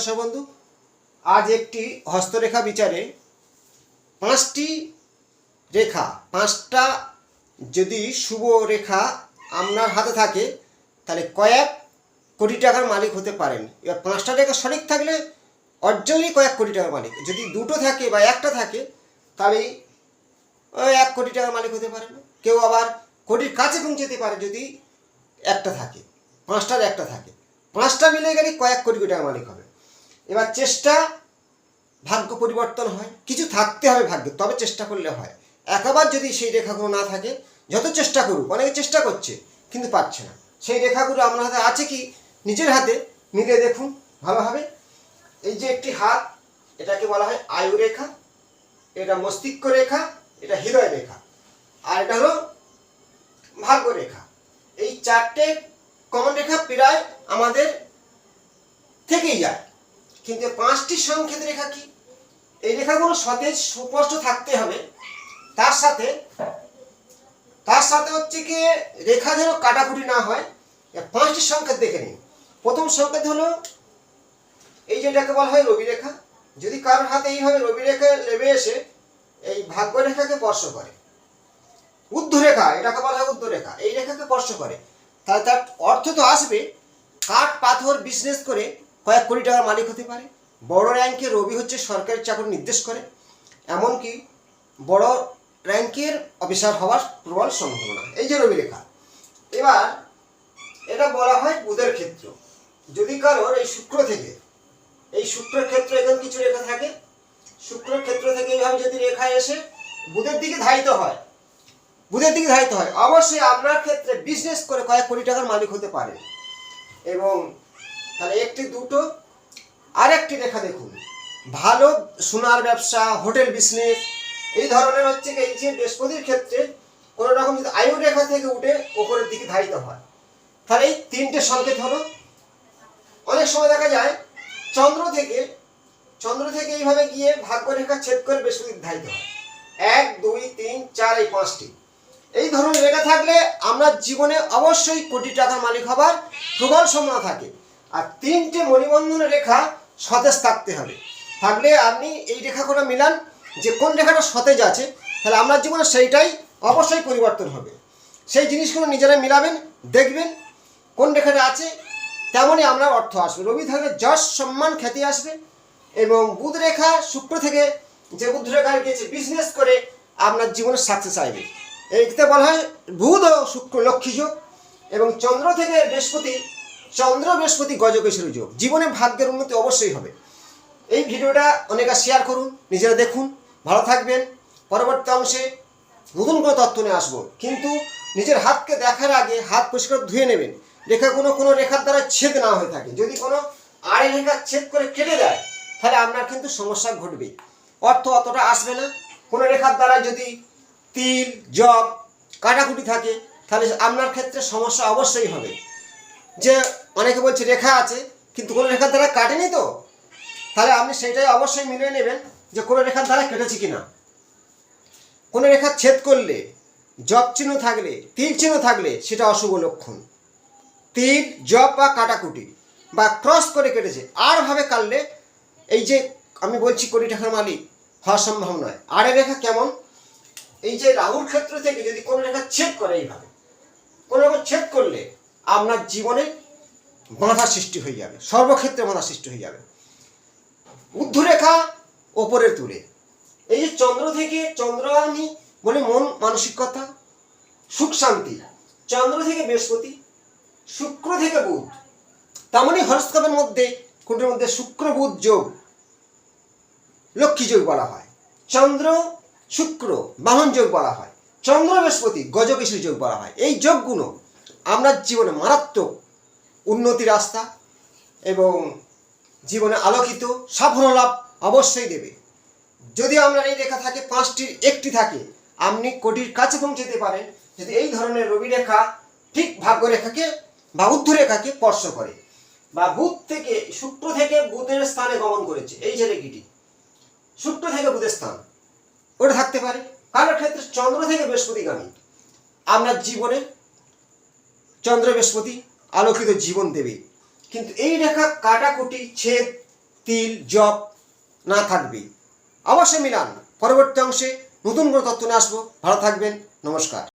দর্শক বন্ধু, আজ একটি হস্তরেখা বিচারে পাঁচটি রেখা, পাঁচটা যদি শুভ রেখা আপনার হাতে থাকে, তাহলে কয়েক কোটি টাকার মালিক হতে পারেন। এবার পাঁচটা রেখা সঠিক থাকলে অর্জনই কয়েক কোটি টাকার মালিক। যদি দুটো থাকে বা একটা থাকে, তাহলে এক কোটি টাকার মালিক হতে পারেন। কেউ আবার কোটির কাছে পৌঁছতে পারে যদি একটা থাকে, পাঁচটার একটা থাকে। পাঁচটা মিলে গেলে কয়েক কোটি টাকার মালিক হবে। এবার চেষ্টা, ভাগ্য পরিবর্তন হয়। কিছু থাকতে হবে ভাগ্যে, তবে চেষ্টা করলে হয়। একবার যদি সেই রেখাগুলো না থাকে, যত চেষ্টা করুক, অনেকে চেষ্টা করছে, কিন্তু পাচ্ছে না। সেই রেখাগুলো আপনার হাতে আছে কি? নিজের হাতে, মিলে দেখুন ভালোভাবে এই যে একটি হাত, এটাকে বলা হয় আয়ু রেখা, এটা মস্তিষ্ক রেখা, এটা হৃদয় রেখা, আর এটা হলো ভাগ্য রেখা। এই চারটে কমন রেখা প্রায় আমাদের থেকেই যায়। কিন্তু পাঁচটি সংকেত রেখা কি? এই রেখাগুলো সতেজ, সুস্পষ্ট থাকতে হবে। তার সাথে তার সাথে হচ্ছে কি, রেখা যেন কাটাকুটি না হয় পাঁচটি সংকেত দেখে নিন। প্রথম সংকেত হলো, এই যেটাকে বলা হয় রবি রেখা যদি কারোর হাতে এইভাবে রবি রেখা লেবে এসে, এই ভাগ্য রেখাকে স্পর্শ করে। উদ্ধ রেখা এটাকে বলা হয় উদ্ধ রেখা এই রেখাকে স্পর্শ করে। তাহলে তার অর্থ তো আসবে, কাঠ পাথর বিজনেস করে কয়েক কোটি টাকার মালিক হতে পারে। বড় র্যাঙ্কে রবি হচ্ছে সরকারি চাকরি নির্দেশ করে। এমনকি বড় র্যাঙ্কের অফিসার হওয়ার প্রবল সম্ভাবনা। এই যে রবি রেখা এবার এটা বলা হয় বুধের ক্ষেত্র। যদি কারোর এই শুক্র থেকে, এই শুক্র ক্ষেত্র এখন কিছু রেখা থাকে শুক্র ক্ষেত্র থেকে এইভাবে যদি রেখা এসে বুধের দিকে ধারিত হয়, বুধের দিকে ধারিত হয়, অবশ্যই আপনার ক্ষেত্রে বিজনেস করে কয়েক কোটি টাকার মালিক হতে পারে। এবং তাহলে একটি দুটো আর একটি রেখা দেখুন। ভালো সোনার ব্যবসা, হোটেল বিজনেস এই ধরনের হচ্ছে এই যে বৃহস্পতির ক্ষেত্রে কোনো রকম যদি আয়ু রেখা থেকে উঠে ওপরের দিকে ধারিত হয়। তাহলে এই তিনটে সংকেত হলো। অনেক সময় দেখা যায়, চন্দ্র থেকে চন্দ্র থেকে এইভাবে গিয়ে ভাগ্য রেখা ছেদ করে বৃহস্পতি ধারিত হয়। এক, দুই, তিন, চার, এই পাঁচটি। এই ধরনের রেখা থাকলে আমরা জীবনে অবশ্যই কোটি টাকার মালিক হবার প্রবল সম্ভাবনা থাকে। আর তিনটে মণিবন্ধনের রেখা সতেজ থাকতে হবে। থাকলে আপনি এই রেখাগুলো মিলান যে কোন রেখাটা সতেজ আছে, তাহলে আপনার জীবনে সেইটাই অবশ্যই পরিবর্তন হবে। সেই জিনিসগুলো নিজেরা মিলাবেন, দেখবেন কোন রেখাটা আছে, তেমনই আপনার অর্থ আসবে। রবি থাকলে যশ সম্মান খ্যাতি আসবে এবং বুধ রেখা শুক্র থেকে যে বুধ রেখা গিয়েছে বিজনেস করে আপনার জীবনে সাকসেস আসবে। এইতে বলা হয় বুধ ও শুক্র লক্ষ্মী যোগ এবং চন্দ্র থেকে বৃহস্পতি চন্দ্র বৃহস্পতি গজকেশ্বরী যোগ জীবনে ভাগ্যের উন্নতি অবশ্যই হবে। এই ভিডিওটা অনেকে শেয়ার করুন, নিজেরা দেখুন। ভালো থাকবেন। পরবর্তী অংশে নতুন কোনো তথ্য নিয়ে আসব। কিন্তু নিজের হাতকে দেখার আগে হাত পরিষ্কার ধুয়ে নেবেন। রেখা কোনো কোনো রেখার দ্বারা ছেদ না হয়ে থাকে। যদি কোনো আড়ে রেখা ছেদ করে কেটে দেয় তাহলে আপনার কিন্তু সমস্যা ঘটবে। অর্থ অতটা আসবে না। কোনো রেখার দ্বারা যদি তিল জব কাটাকুটি থাকে, তাহলে আপনার ক্ষেত্রে সমস্যা অবশ্যই হবে। যে অনেকে বলছে রেখা আছে, কিন্তু কোনো রেখার দ্বারা কাটেনি তো? তাহলে আপনি সেটাই অবশ্যই মিলিয়ে নেবেন যে কোনো রেখার দ্বারা কেটেছে কিনা। কোনো রেখা ছেদ করলে, জব চিহ্ন থাকলে, তিল চিহ্ন থাকলে সেটা অশুভ লক্ষণ। তিল, জব বা কাটাকুটি বা ক্রস করে কেটেছে, আর ভাবে কাটলে, এই যে আমি বলছি কোটি টাকার মালিক, হওয়া সম্ভব নয়। আর এ রেখা কেমন? এই যে রাহুর ক্ষেত্র থেকে যদি কোনো রেখা ছেদ করে এইভাবে, কোনো রকম ছেদ করলে আপনার জীবনে বাধা সৃষ্টি হয়ে যাবে, সর্বক্ষেত্রে বাধা সৃষ্টি হয়ে যাবে। ঊর্ধ্বরেখা ওপরে তুলে। এই যে চন্দ্র থেকে চন্দ্র আমি বলি মন মানসিকতা সুখ, শান্তি। চন্দ্র থেকে বৃহস্পতি, শুক্র থেকে বুধ। তেমনই হরস্কোপের মধ্যে কোনটির মধ্যে শুক্র, বুধ যোগ, লক্ষ্মী যোগ বলা হয়। চন্দ্র, শুক্র, বাহন যোগ বলা হয়। চন্দ্র, বৃহস্পতি গজকেশরী যোগ বলা হয়। এই যোগগুলো আমরা জীবনে মারাত্মক উন্নতি রাস্তা এবং জীবনে আলোকিত সাফল্য লাভ অবশ্যই দেবে। যদি আপনার এই রেখা থাকে পাঁচটির একটি থাকে, আপনি কোটির কাছে পৌঁছতে পারেন। যদি এই ধরনের রবি রেখা ঠিক ভাগ্য রেখাকে বা উদ্ধ রেখাকে স্পর্শ করে বা বুধ থেকে, শুক্র থেকে বুধের স্থানে গমন করেছে, এই যে রেখিটি, শুক্র থেকে বুধের স্থান, ওটা থাকতে পারে। কারোর ক্ষেত্রে চন্দ্র থেকে বৃহস্পতিগামী। আপনার জীবনে চন্দ্র, বৃহস্পতি আলোকিত জীবন দেবে। কিন্তু এই রেখা কাটাকুটি, ছেদ, তিল জপ না থাকবে। অবশ্যই মিলান। পরবর্তী অংশে নতুন কোনো তথ্য নিয়ে আসব। ভালো থাকবেন। নমস্কার।